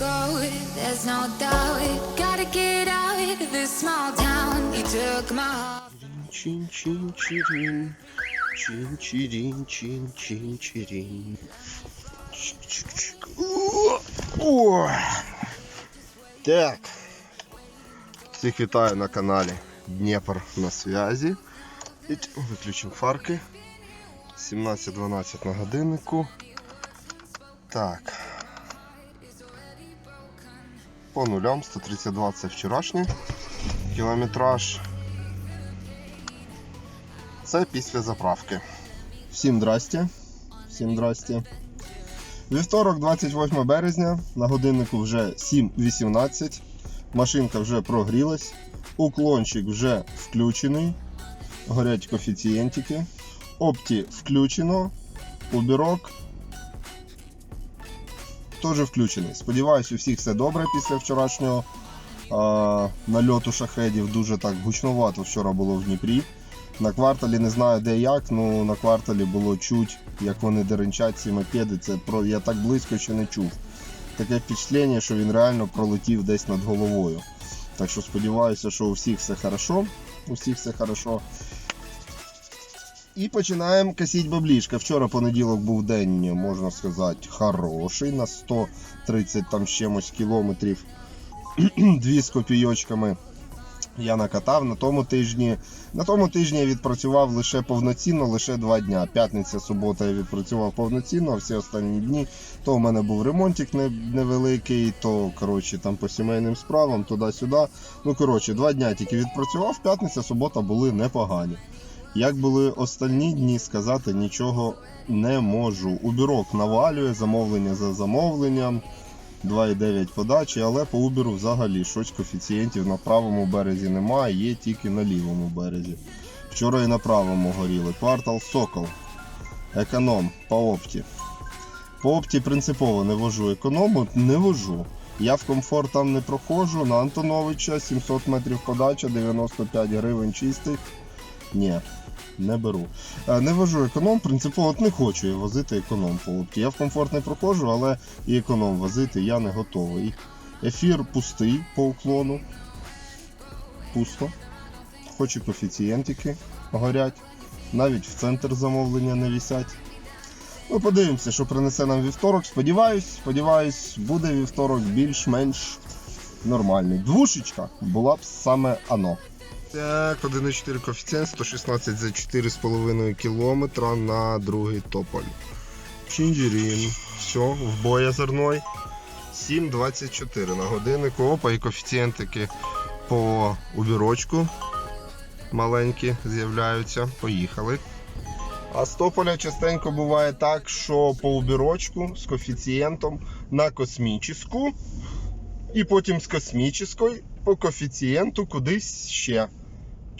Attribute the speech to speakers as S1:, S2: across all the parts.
S1: go, there's no doubt. Gotta get out of this small town. You took my heart.
S2: Так. Всіх вітаю на каналі Дніпр на зв'язі. І т- Виключимо фарки. 17.12 на годиннику. Так. По нулям 132 це вчорашній кілометраж. Це після заправки. Всім здрасте. Всім здрасте. Вівторок, 28 березня, на годиннику вже 7.18. Машинка вже прогрілась. Уклончик вже включений. Горять коефіцієнтики. Опті включено. Убірок теж включений. Сподіваюсь, у всіх все добре після вчорашнього а, нальоту шахедів. Дуже так гучновато вчора було в Дніпрі. На кварталі не знаю де як, ну на кварталі було чуть, як вони деренчать ці мопеди. Це про я так близько ще не чув. Таке впечатлення, що він реально пролетів десь над головою. Так що сподіваюся, що у всіх все хорошо. У всіх все хорошо. І починаємо косіть баблішка. Вчора понеділок був день, можна сказати, хороший. На 130 там чимось кілометрів. Дві з копійочками я накатав на тому тижні. На тому тижні я відпрацював лише повноцінно, лише два дня. П'ятниця, субота я відпрацював повноцінно, а всі останні дні то у мене був ремонтик невеликий, то коротше там по сімейним справам, туди-сюди. Ну коротше, два дня тільки відпрацював. П'ятниця, субота були непогані. Як були остальні дні, сказати нічого не можу. Убірок навалює, замовлення за замовленням. 2,9 подачі, але по Uber взагалі щось коефіцієнтів на правому березі немає, є тільки на лівому березі. Вчора і на правому горіли. Квартал Сокол. Економ по опті. По опті принципово не вожу економу, не вожу. Я в комфорт там не проходжу. На Антоновича 700 метрів подача, 95 гривень чистих. Ні, не беру. Е, Не вожу економ, принципово не хочу я возити економ по опті. Я в комфорт не проходжу, але і економ возити я не готовий. Ефір пустий по уклону. Пусто. Хоч і коефіцієнтики горять. Навіть в центр замовлення не вісять. Ну, подивимося, що принесе нам вівторок. Сподіваюсь, сподіваюсь, буде вівторок більш-менш нормальний. Двушечка була б саме ано. Так, 1,4 коефіцієнт, 116 за 4,5 кілометра на другий тополь. Чинджерін. Все, в боязерной. 7,24 на годиннику. Опа, і коефіцієнтики по увірочку маленькі з'являються. Поїхали. А з тополя частенько буває так, що по убірочку з коефіцієнтом на космічну, і потім з космічної по коефіцієнту кудись ще.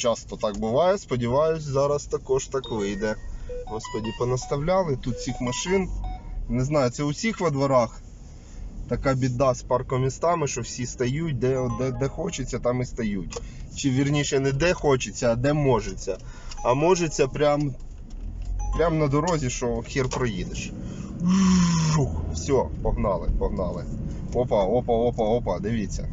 S2: Часто так буває. Сподіваюсь, зараз також так вийде. Господі, понаставляли тут цих машин. Не знаю, це у всіх во дворах така біда з паркомістами, що всі стають, де, де, де хочеться, там і стають. Чи вірніше не де хочеться, а де можеться. А можеться прям, прям на дорозі, що хер проїдеш. Все, погнали, погнали. Опа, опа, опа, опа, дивіться.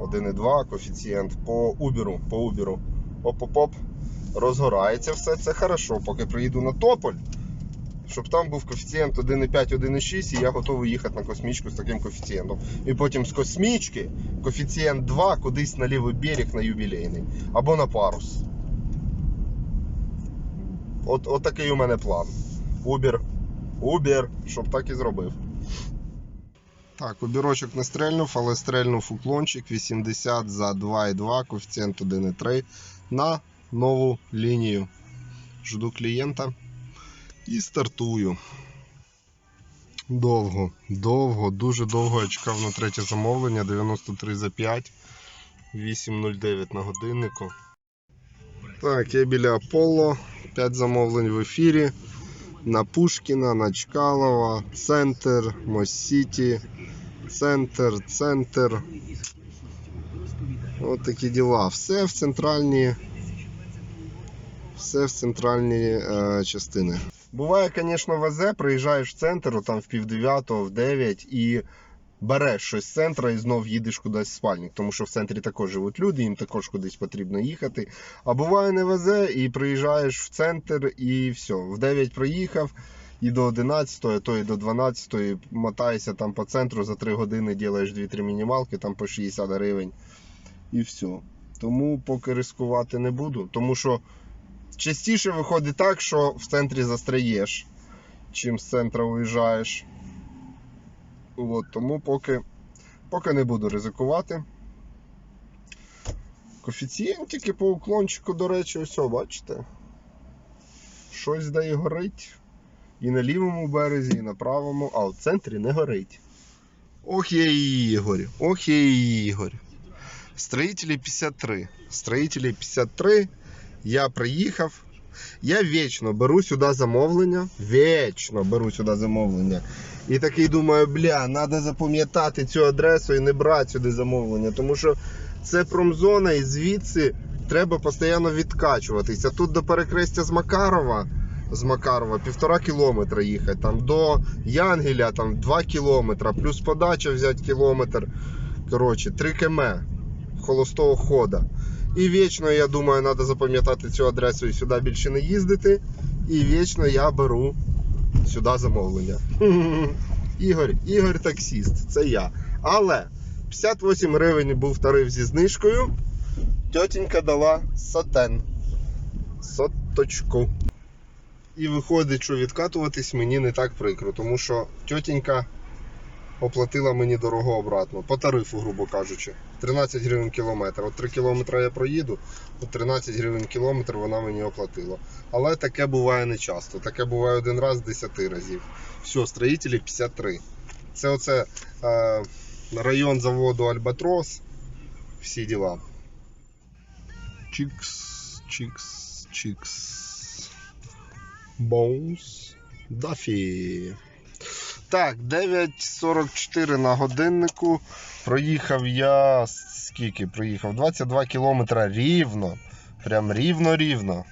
S2: 1,2 коефіцієнт по Uber, по Uber. Оп-оп-оп. Розгорається все це хорошо, поки приїду на Тополь. Щоб там був коефіцієнт 1,5, 1,6 і я готовий їхати на космічку з таким коефіцієнтом. І потім з космічки коефіцієнт 2 кудись на лівий берег на юбілейний. Або на парус. От, от такий у мене план. Uber. Uber, щоб так і зробив. Так, обірочок не стрельнув, але стрельнув уклончик 80 за 2,2, коефіцієнт 1,3 на нову лінію. Жду клієнта і стартую. Довго, довго, дуже довго я чекав на третє замовлення 93 за 5, 8.09 на годиннику. Так, я біля Аполло, 5 замовлень в ефірі. На Пушкіна, на Чкалова, центр, Моссіті, центр, центр. От такі діла. Все в центральні. Все в центральні е, частини. Буває, звісно, везе, приїжджаєш в центр, там в пів дев'ятого, в 9 і береш щось з центра і знов їдеш кудись в спальник, тому що в центрі також живуть люди, їм також кудись потрібно їхати. А буває не везе, і приїжджаєш в центр, і все. В 9 проїхав, і до 11, а то і до 12 мотаєшся там по центру за 3 години, робиш 2-3 мінімалки, там по 60 гривень. І все. Тому поки ризикувати не буду. Тому що частіше виходить так, що в центрі застряєш, чим з центра уїжджаєш. От, тому поки, поки не буду ризикувати. Коефіцієнтики по уклончику, до речі, ось, бачите? Щось де і горить. І на лівому березі, і на правому, а в центрі не горить. Ох і Ігор, ох і Ігор. Строїтелі 53. Строїтелі 53. Я приїхав. Я вічно беру сюди замовлення. Вічно беру сюди замовлення. І такий думаю, бля, треба запам'ятати цю адресу і не брати сюди замовлення. Тому що це промзона і звідси треба постійно відкачуватися. Тут до перекрестя з Макарова. З Макарова півтора кілометра їхати. Там до Янгеля там 2 кілометра, плюс подача взяти кілометр. Коротше, 3 км холостого хода. І вічно, я думаю, треба запам'ятати цю адресу і сюди більше не їздити. І вічно я беру сюди замовлення. Ігор, Ігор таксіст, це я. Але 58 гривень був тариф зі знижкою. Тьотенька дала сотен. Соточку. І виходить, що відкатуватись мені не так прикро, тому що тьотенька оплатила мені дорого обратно. По тарифу, грубо кажучи. 13 гривень кілометр. От 3 кілометри я проїду, от 13 гривень кілометр вона мені оплатила. Але таке буває не часто. Таке буває один раз з 10 разів. Все, строїтелі 53. Це оце е, район заводу Альбатрос. Всі діла. Чікс, чікс, чікс. Боунс. Дафі. Так, 9.44 на годиннику. Проїхав я. Скільки проїхав? 22 кілометра рівно. Прям рівно-рівно.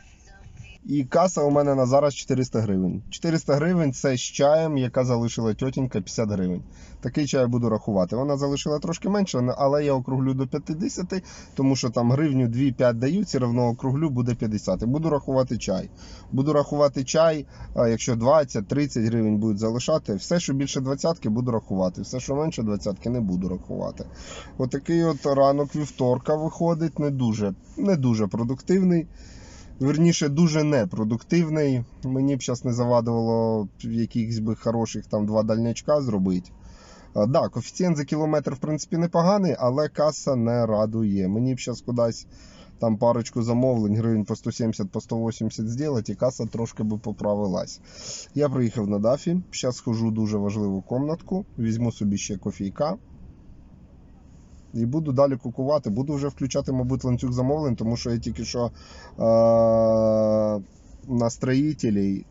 S2: І каса у мене на зараз 400 гривень. 400 гривень це з чаєм, яка залишила тьотінька 50 гривень. Такий чай я буду рахувати. Вона залишила трошки менше, але я округлю до 50, тому що там гривню 2-5 дають, все одно округлю буде 50. Буду рахувати чай. Буду рахувати чай, якщо 20-30 гривень будуть залишати, все, що більше 20 буду рахувати. Все, що менше 20 не буду рахувати. Отакий от ранок вівторка виходить, не дуже, не дуже продуктивний. Верніше, дуже непродуктивний. Мені б зараз не завадило якихось би хороших там два дальнячка зробити. А, да, коефіцієнт за кілометр, в принципі, непоганий, але каса не радує. Мені б зараз кудись там парочку замовлень, гривень по 170, по 180 зробити, і каса трошки би поправилась. Я приїхав на дафі. Зараз схожу в дуже важливу комнатку, візьму собі ще кофійка. І буду далі кукувати. Буду вже включати, мабуть, ланцюг замовлень, тому що я тільки що е- на строїтелі,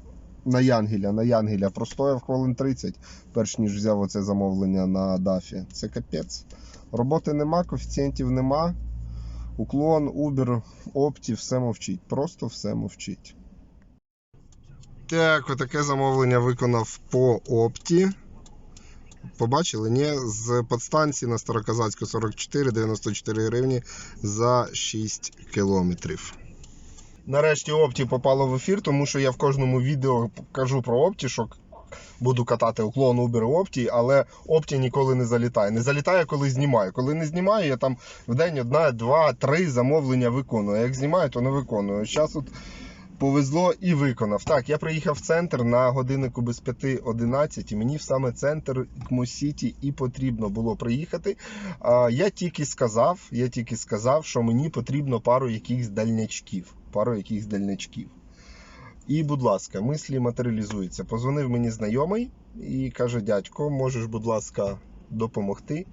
S2: на Янгеля, на Янгеля простояв хвилин 30, перш ніж взяв оце замовлення на дафі. Це капець. Роботи нема, коефіцієнтів нема. Уклон, Uber, Опті, все мовчить. Просто все мовчить. Так, отаке замовлення виконав по Опті. Побачили? Ні, з подстанції на Староказацьку 44, 94 гривні за 6 кілометрів. Нарешті Опті попало в ефір, тому що я в кожному відео кажу про Опті, що буду катати уклон Uber Опті, але Опті ніколи не залітає. Не залітає, коли знімаю. Коли не знімаю, я там в день одна, два, три замовлення виконую. А як знімаю, то не виконую. Зараз от повезло і виконав. Так, я приїхав в центр на годиннику без 5.11 і мені в саме центр Кмосіті і потрібно було приїхати. А, я тільки сказав, я тільки сказав, що мені потрібно пару якихось дальнячків. Пару якихось дальнячків. І, будь ласка, мислі матеріалізуються. Позвонив мені знайомий і каже: дядько, можеш, будь ласка, допомогти.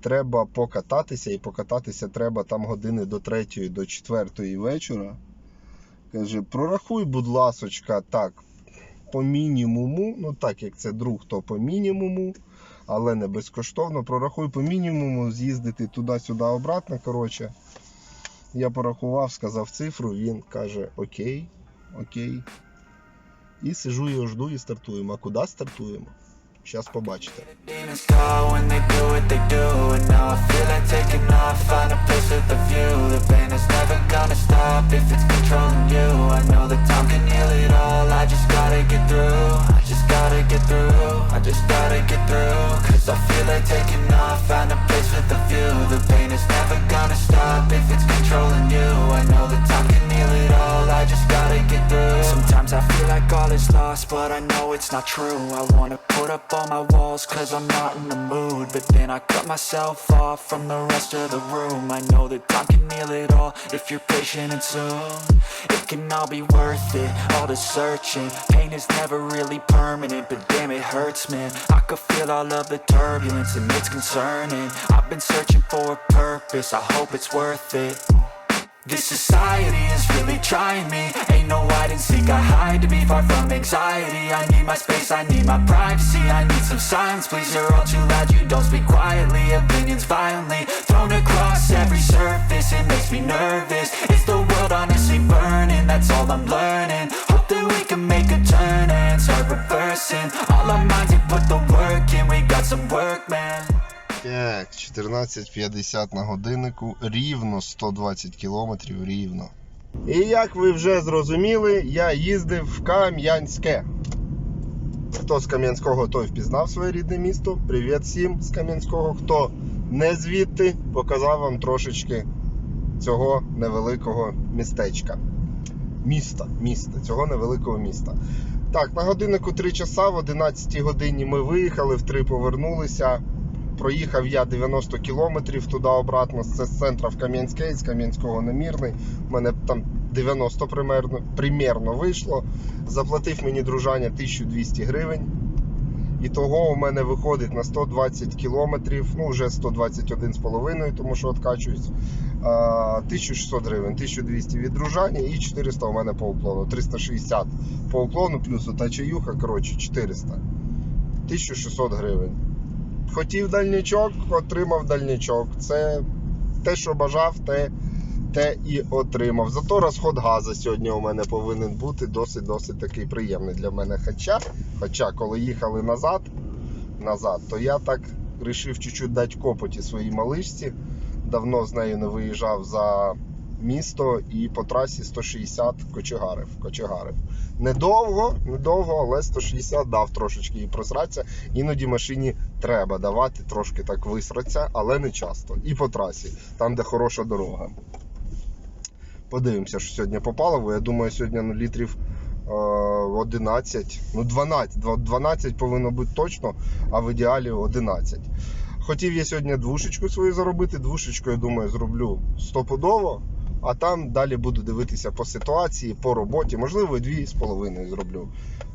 S2: Треба покататися, і покататися треба там години до 3 до 4 вечора. Каже, прорахуй, будь ласочка, так, по мінімуму, ну так як це друг, то по мінімуму, але не безкоштовно. Прорахуй по мінімуму, з'їздити туди-сюди обратно. Коротше, я порахував, сказав цифру, він каже: Окей, окей. І сижу його жду і стартуємо. А куди стартуємо? Зараз побачите.
S3: Demons go when they do what they do And now I feel like taking off Find a place with a view The pain is never gonna stop If it's controlling you I know that time can heal it all I just gotta get through I just gotta get through. I just gotta get through. Cause I feel like taking off Find a place with a view. The pain is never gonna stop If it's controlling you. I know that time can heal it all I just gotta get through. Sometimes I feel like all is lost But I know it's not true. I wanna put up all my walls Cause I'm not in the mood. But then I cut myself off From the rest of the room. I know that time can heal it all If you're patient and soon. It can all be worth it All the searching. Pain is never really permanent But damn it hurts man. I could feel all of the turbulence And it's concerning. I've been searching for a purpose I hope it's worth it. This society is really trying me. Ain't no hide and seek, I hide to be far from anxiety. I need my space, I need my privacy I need some silence, please, you're all too loud You don't speak quietly, opinions violently Thrown across every surface, it makes me nervous. Is the world honestly burning, that's all I'm learning. Hope that we can make a turn and start reversing All our minds and put the work in, we got some work, man
S2: Так, 14.50 на годиннику, рівно 120 кілометрів рівно. І як ви вже зрозуміли, я їздив в Кам'янське. Хто з Кам'янського, той впізнав своє рідне місто. Привіт всім з Кам'янського. Хто не звідти, показав вам трошечки цього невеликого містечка. Міста, міста, цього невеликого міста. Так, на годиннику 3 часа, в 11 годині ми виїхали, в 3 повернулися. Проїхав я 90 кілометрів туди-обратно. Це з центра в Кам'янське, з Кам'янського на Мірний. У мене там 90 примерно, примерно вийшло. Заплатив мені дружання 1200 гривень. І того у мене виходить на 120 кілометрів, ну вже 121,5, тому що откачуюсь. 1600 гривень, 1200 від дружання і 400 у мене по уклону. 360 по уклону, плюс ота чаюха, коротше, 400. 1600 гривень. Хотів дальничок, отримав дальничок. Це те, що бажав, те, те і отримав. Зато розход газу сьогодні у мене повинен бути досить-досить такий приємний для мене. Хоча, хоча коли їхали назад, назад, то я так вирішив чуть-чуть дати копоті своїй малишці. Давно з нею не виїжджав за місто і по трасі 160 кочегарив. кочегарив. Недовго, недовго, але 160 дав трошечки і просратися. Іноді машині треба давати трошки так висратися, але не часто. І по трасі, там, де хороша дорога. Подивимося, що сьогодні по паливу. Я думаю, сьогодні ну, літрів е, 11, ну 12, 12 повинно бути точно, а в ідеалі 11. Хотів я сьогодні двушечку свою заробити. Двушечку, я думаю, зроблю стопудово. А там далі буду дивитися по ситуації, по роботі. Можливо, дві з половиною зроблю.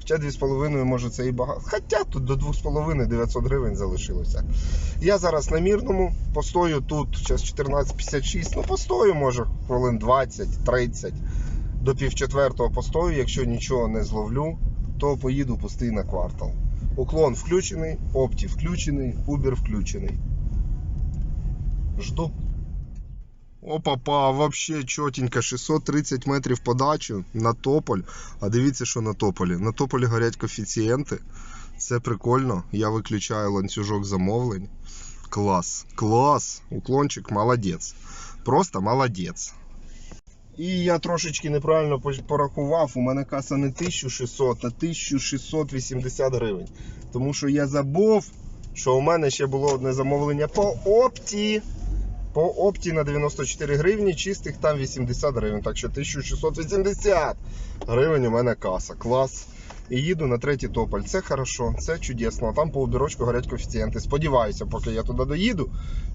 S2: Хоча дві з половиною, може, це і багато. Хоча тут до двох з половиною 900 гривень залишилося. Я зараз на мірному, постою тут, зараз 14.56, ну постою, може, хвилин 20-30 до півчетвертого постою. Якщо нічого не зловлю, то поїду пустий на квартал. Уклон включений, опті включений, Uber включений. Жду. Опа-па, вообще чотенько, 630 метрів подачу на тополь. А дивіться, що на тополі. На тополі горять коефіцієнти. Це прикольно. Я виключаю ланцюжок замовлень. Клас, клас. Уклончик молодець. Просто молодець. І я трошечки неправильно порахував. У мене каса не 1600, а 1680 гривень. Тому що я забув, що у мене ще було одне замовлення по опті. По опті на 94 гривні, чистих там 80 гривень. Так що 1680 гривень у мене каса. Клас. І їду на третій тополь. Це хорошо, це чудесно. Там по убірочку горять коефіцієнти. Сподіваюся, поки я туди доїду,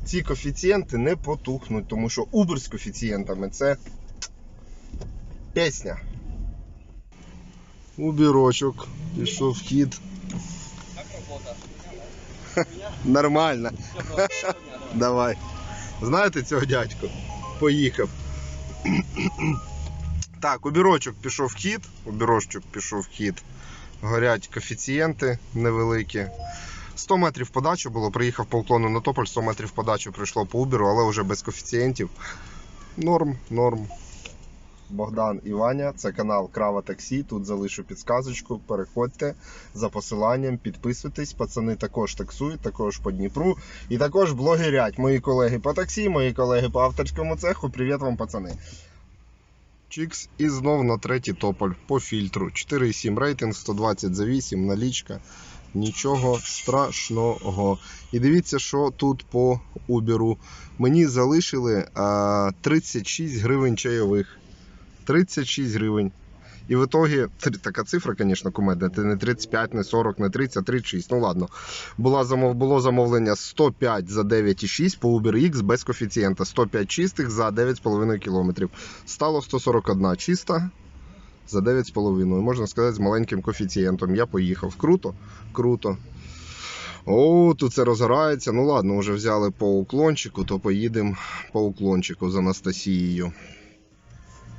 S2: ці коефіцієнти не потухнуть, тому що Uber з коефіцієнтами це пісня. Убірочок. Пішов вхід. Нормально. Давай. Знаєте цього дядьку? Поїхав. Так, убірочок пішов в хід. Убірочок пішов в хід. Горять коефіцієнти невеликі. 100 метрів подачу було, приїхав по уклону на тополь, 100 метрів подачу прийшло по убіру, але вже без коефіцієнтів. Норм, норм. Богдан і Ваня. Це канал Крава Таксі. Тут залишу підсказочку. Переходьте за посиланням, підписуйтесь. Пацани також таксують, також по Дніпру. І також блогерять. Мої колеги по таксі, мої колеги по авторському цеху. Привіт вам, пацани. Чікс і знов на третій тополь по фільтру. 4,7 рейтинг, 120 за 8, налічка. Нічого страшного. І дивіться, що тут по Uber. Мені залишили а, 36 гривень чайових. 36 гривень. І в ітогі, така цифра, звісно, кумедна, це не 35, не 40, не 30, а 36. Ну ладно. Була замов, було замовлення 105 за 9,6 по Uber X без коефіцієнта. 105 чистих за 9,5 кілометрів. Стало 141 чиста за 9,5. Можна сказати, з маленьким коефіцієнтом. Я поїхав. Круто? Круто. О, тут це розгорається. Ну ладно, вже взяли по уклончику, то поїдемо по уклончику з Анастасією.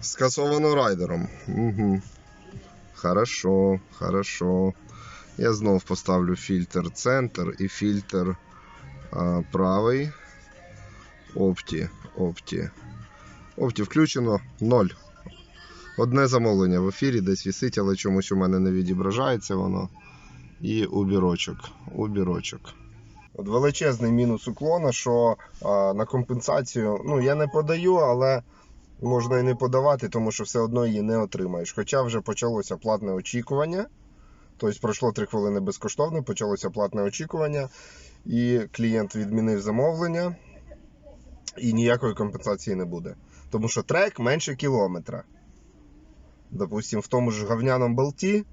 S2: Скасовано райдером. Угу. Хорошо, хорошо. Я знов поставлю фільтр центр і фільтр а, правий. Опті, опті. Опті включено 0. Одне замовлення в ефірі десь вісить, але чомусь у мене не відображається воно. І убірочок. Убірочок. От величезний мінус уклона, що а, на компенсацію, ну я не подаю, але можна і не подавати, тому що все одно її не отримаєш. Хоча вже почалося платне очікування. Тобто пройшло 3 хвилини безкоштовно, почалося платне очікування, і клієнт відмінив замовлення, і ніякої компенсації не буде. Тому що трек менше кілометра. Допустим, в тому ж говняному болті,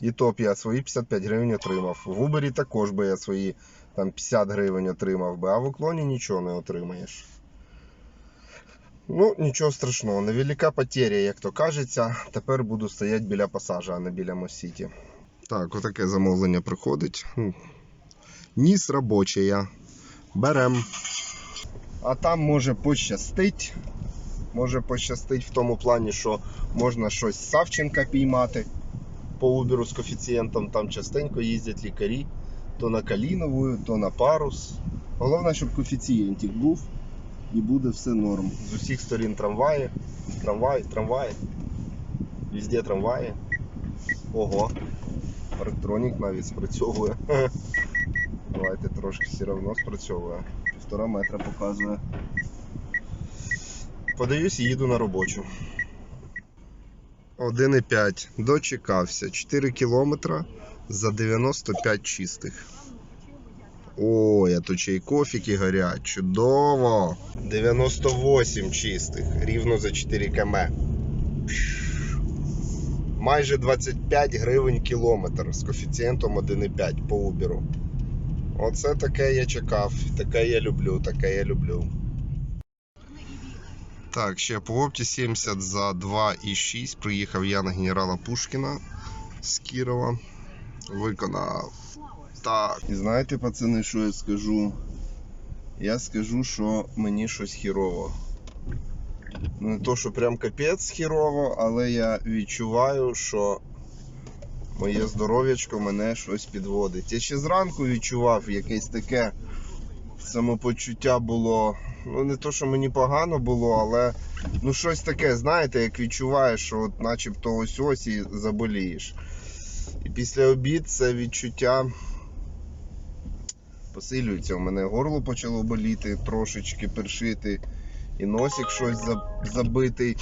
S2: і то б я свої 55 гривень отримав. В Uber також би я свої там, 50 гривень отримав би, а в уклоні нічого не отримаєш. Ну, нічого страшного, невелика потеря, як то кажеться. Тепер буду стояти біля пасажа, а не біля Мосіті. Так, отаке замовлення приходить. Ніс робочая. Берем. А там може пощастить. Може пощастить в тому плані, що можна щось з Савченка піймати по Уберу з коефіцієнтом. Там частенько їздять лікарі. То на Калінову, то на парус. Головне, щоб коефіцієнтик був і буде все норм. З усіх сторін трамваї, трамваї, трамваї. Везде трамваї. Ого. Електронік навіть спрацьовує. Давайте трошки все одно спрацьовує. Півтора метра показує. Подаюсь і їду на робочу. 1,5. Дочекався. 4 кілометра за 95 чистих. О, я тут ще й горять. Чудово! 98 чистих. Рівно за 4 км. Майже 25 гривень кілометр з коефіцієнтом 1,5 по Uber. Оце таке я чекав. Таке я люблю, таке я люблю. Так, ще по опті 70 за 2,6. Приїхав я на генерала Пушкіна з Кірова. Виконав. Так. І знаєте, пацани, що я скажу? Я скажу, що мені щось хірово. Не то, що прям капець хірово, але я відчуваю, що моє здоров'ячко мене щось підводить. Я ще зранку відчував якесь таке самопочуття було. Ну, не то, що мені погано було, але ну щось таке, знаєте, як відчуваєш, що от начебто ось ось і заболієш. І після обід це відчуття посилюється. У мене горло почало боліти, трошечки першити, і носик щось забитий,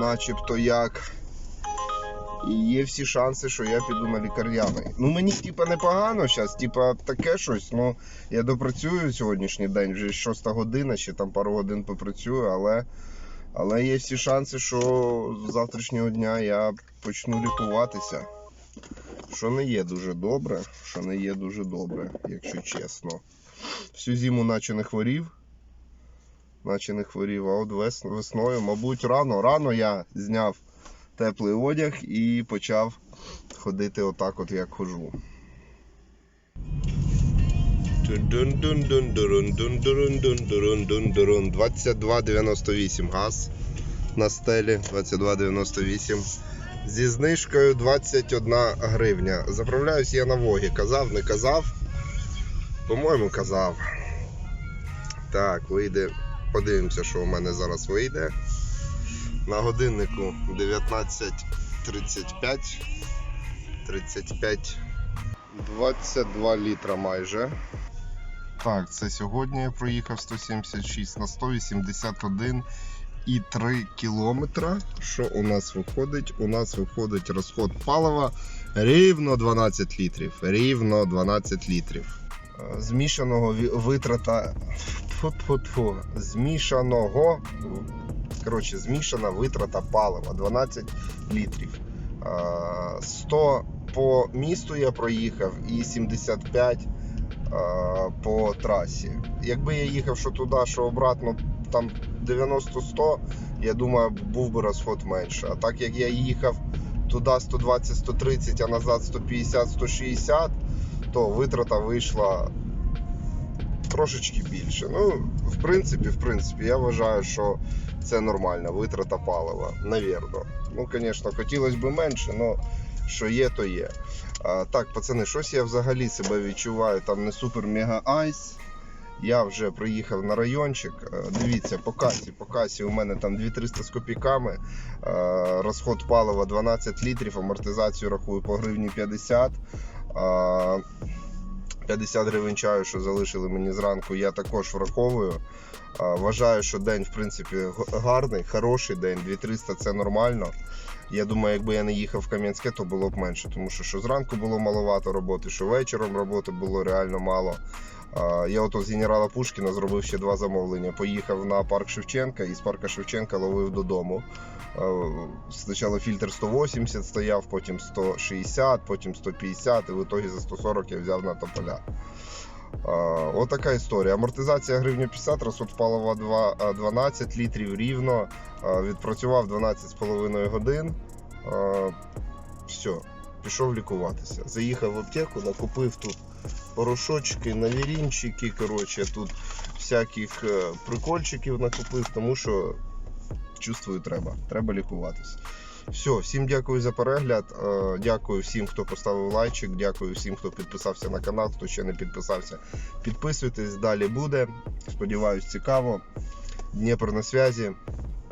S2: начебто як. І є всі шанси, що я піду на лікарняний. Ну мені типа непогано зараз, типа таке щось. Ну я допрацюю сьогоднішній день, вже 6 година, ще там пару годин попрацюю, але, але є всі шанси, що з завтрашнього дня я почну лікуватися. Що не є дуже добре, що не є дуже добре, якщо чесно. Всю зиму наче не хворів. Наче не хворів, а от вес- весною, мабуть, рано. Рано я зняв теплий одяг і почав ходити отак, от як хожу. 22,98 газ на стелі 22,98 зі знижкою 21 гривня. Заправляюсь я на Вогі. Казав, не казав. По-моєму, казав. Так, вийде. Подивимося, що у мене зараз вийде. На годиннику 19.35. 35. 22 літра майже. Так, це сьогодні я проїхав 176 на 181 і 3 кілометра. Що у нас виходить? У нас виходить розход палива рівно 12 літрів. Рівно 12 літрів. Е, Змішаного витрата. Тьфу-тьфу-тьфу. Змішаного. Коротше, змішана витрата палива 12 літрів. Е, 100 по місту я проїхав і 75 е, по трасі. Якби я їхав що туди, що обратно, там 90-100, я думаю, був би розход менше. А так як я їхав туди 120-130, а назад 150-160, то витрата вийшла трошечки більше. Ну, в принципі, в принципі, я вважаю, що це нормальна витрата палива, навірно. Ну, звісно, хотілося б менше, але що є, то є. А, так, пацани, щось я взагалі себе відчуваю там не супер мега айс. Я вже приїхав на райончик. Е, Дивіться, по касі. По касі у мене там 2300 з копійками. Е, Розход палива 12 літрів, амортизацію рахую по гривні 50. Е, 50 гривень чаю, що залишили мені зранку, я також враховую. Е, Вважаю, що день, в принципі, гарний, хороший день. 2300 це нормально. Я думаю, якби я не їхав в Кам'янське, то було б менше, тому що що зранку було маловато роботи, що вечором роботи було реально мало. Я ото з генерала Пушкіна зробив ще два замовлення. Поїхав на парк Шевченка і з парка Шевченка ловив додому. Спочатку фільтр 180 стояв, потім 160, потім 150, і в ітогі за 140 я взяв на тополя. Отака історія. Амортизація гривня 50, розход палива 12 літрів рівно. Відпрацював 12,5 годин. Все, пішов лікуватися. Заїхав в аптеку, накупив тут порошочки, навірінчики, коротше, тут всяких е, прикольчиків накупив, тому що чувствую, треба. Треба лікуватися. Все, всім дякую за перегляд. Е, Дякую всім, хто поставив лайчик. Дякую всім, хто підписався на канал, хто ще не підписався. Підписуйтесь, далі буде. Сподіваюсь, цікаво. Дніпро на зв'язі.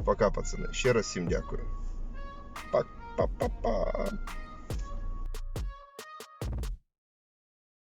S2: Пока, пацани. Ще раз всім дякую. Па-па-па-па.